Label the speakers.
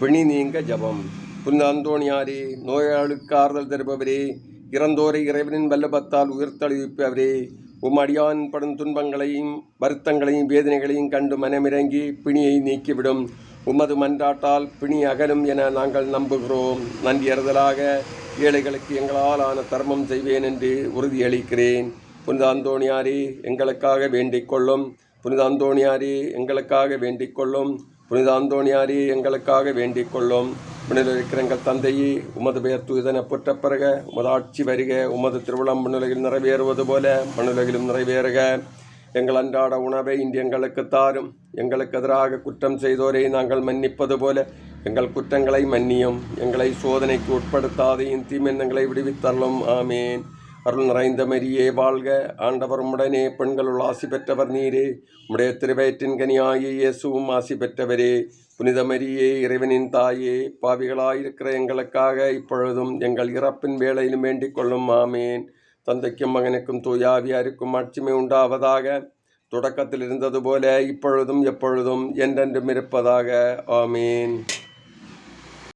Speaker 1: பிணி நீங்க ஜபம். புனித அந்தோணியாரே நோயாளுக்கு ஆறுதல் தருபவரே இறந்தோரை இறைவனின் வல்லபத்தால் உயிர்த்தளிப்பவரே உம் அடியான் படும் துன்பங்களையும் வருத்தங்களையும் வேதனைகளையும் கண்டு மனமிறங்கி பிணியை நீக்கிவிடும். உமது மன்றாட்டால் பிணி அகலும் என நாங்கள் நம்புகிறோம். நன்றியறுதலாக ஏழைகளுக்கு எங்களால் ஆன தர்மம் செய்வேன் என்று உறுதியளிக்கிறேன். புனித அந்தோணியாரே எங்களுக்காக வேண்டிக் கொள்ளும். புனித அந்தோணியாரே எங்களுக்காக வேண்டிக் கொள்ளும். புனித அந்தோணியாரே எங்களுக்காக வேண்டிக் கொள்ளும். மண்ணில் எங்கள் தந்தையே உமது பெயர் தூதன புற்ற பிறக உமது ஆட்சி வருக. உமது திருவிழம் மண்ணுலகில் நிறைவேறுவது போல மண்ணுலகிலும் நிறைவேறுக. எங்கள் அன்றாட உணவை இன்று எங்களுக்கு தாரும். எங்களுக்கு எதிராக குற்றம் செய்தோரை நாங்கள் மன்னிப்பது போல எங்கள் குற்றங்களை மன்னியும். எங்களை சோதனைக்கு உட்படுத்தாதையும் தீமெண்ணங்களை விடுவித்தள்ளும். ஆமேன். அருள் நிறைந்த மரியே வாழ்க. ஆண்டவர் உடனே பெண்களுள் ஆசி பெற்றவர் நீரே. உடைய திருவயிற்றின் கனியாகிய இயேசுவும் ஆசி பெற்றவரே. புனித மரியே இறைவனின் தாயே பாவிகளாயிருக்கிற எங்களுக்காக இப்பொழுதும் எங்கள் இறப்பின் வேளையிலும் வேண்டிக் கொள்ளும். ஆமேன். தந்தைக்கும் மகனுக்கும் தூயாவியாருக்கும் ஆட்சிமை உண்டாவதாக. தொடக்கத்தில் இருந்தது போல இப்பொழுதும் எப்பொழுதும் என்றென்றும் இருப்பதாக. ஆமேன்.